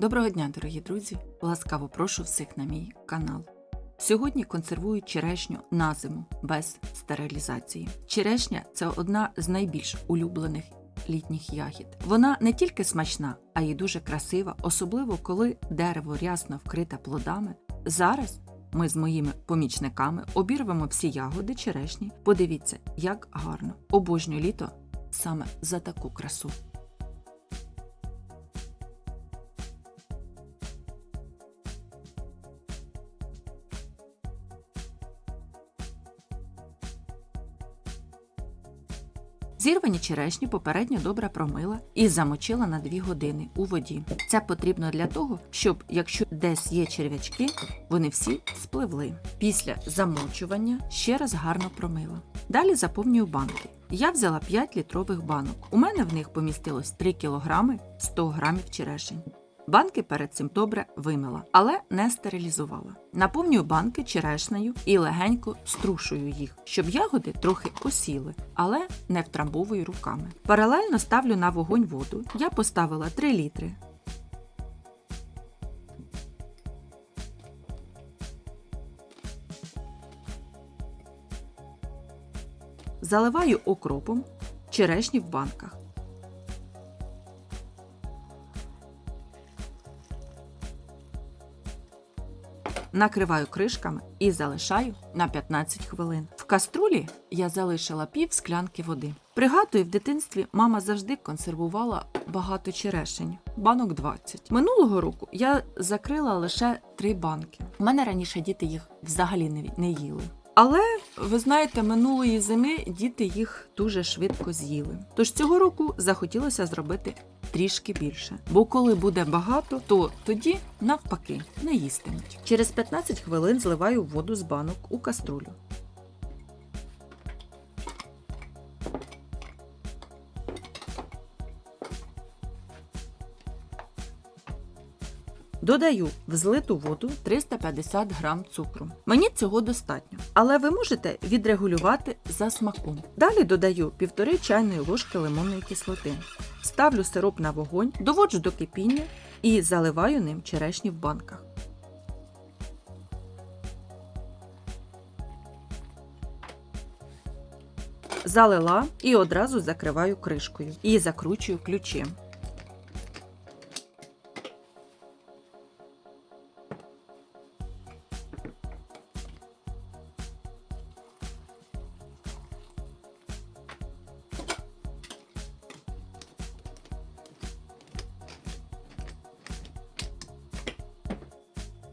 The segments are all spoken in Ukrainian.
Доброго дня, дорогі друзі! Ласкаво прошу всіх на мій канал. Сьогодні консервую черешню на зиму без стерилізації. Черешня це одна з найбільш улюблених літніх ягід. Вона не тільки смачна, а й дуже красива, особливо коли дерево рясно вкрите плодами. Зараз ми з моїми помічниками обірвемо всі ягоди черешні. Подивіться, як гарно. Обожнюю літо саме за таку красу. Зірвані черешні попередньо добре промила і замочила на 2 години у воді. Це потрібно для того, щоб якщо десь є черв'ячки, вони всі спливли. Після замочування ще раз гарно промила. Далі заповнюю банки. Я взяла 5 літрових банок. У мене в них помістилось 3 кг 100 г черешень. Банки перед цим добре вимила, але не стерилізувала. Наповнюю банки черешнею і легенько струшую їх, щоб ягоди трохи осіли, але не втрамбовую руками. Паралельно ставлю на вогонь воду. Я поставила 3 літри. Заливаю окропом черешні в банках. Накриваю кришками і залишаю на 15 хвилин. В каструлі я залишила пів склянки води. Пригадую, в дитинстві мама завжди консервувала багато черешень, банок 20. Минулого року я закрила лише 3 банки. У мене раніше діти їх взагалі не їли. Але ви знаєте, минулої зими діти їх дуже швидко з'їли. Тож цього року захотілося зробити трішки більше. Бо коли буде багато, то тоді навпаки не їстимуть. Через 15 хвилин зливаю воду з банок у каструлю. Додаю в злиту воду 350 грам цукру. Мені цього достатньо, але ви можете відрегулювати за смаком. Далі додаю 1,5 чайної ложки лимонної кислоти. Ставлю сироп на вогонь, доводжу до кипіння і заливаю ним черешні в банках. Залила і одразу закриваю кришкою і закручую ключем.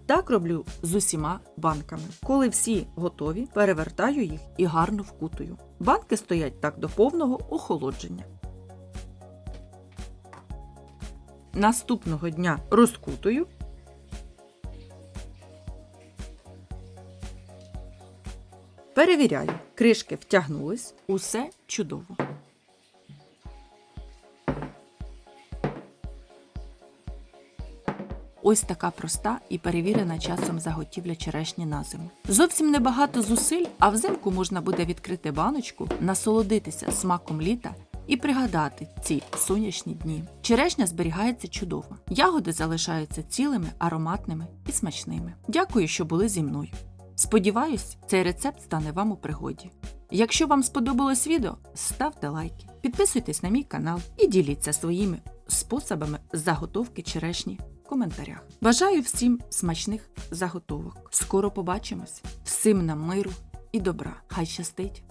Так роблю з усіма банками. Коли всі готові, перевертаю їх і гарно вкутую. Банки стоять так до повного охолодження. Наступного дня розкутую. Перевіряю, кришки втягнулись, усе чудово. Ось така проста і перевірена часом заготівля черешні на зиму. Зовсім небагато зусиль, а взимку можна буде відкрити баночку, насолодитися смаком літа і пригадати ці сонячні дні. Черешня зберігається чудово. Ягоди залишаються цілими, ароматними і смачними. Дякую, що були зі мною. Сподіваюсь, цей рецепт стане вам у пригоді. Якщо вам сподобалось відео, ставте лайки, підписуйтесь на мій канал і діліться своїми способами заготовки черешні коментарях. Бажаю всім смачних заготовок. Скоро побачимось. Всім нам миру і добра. Хай щастить!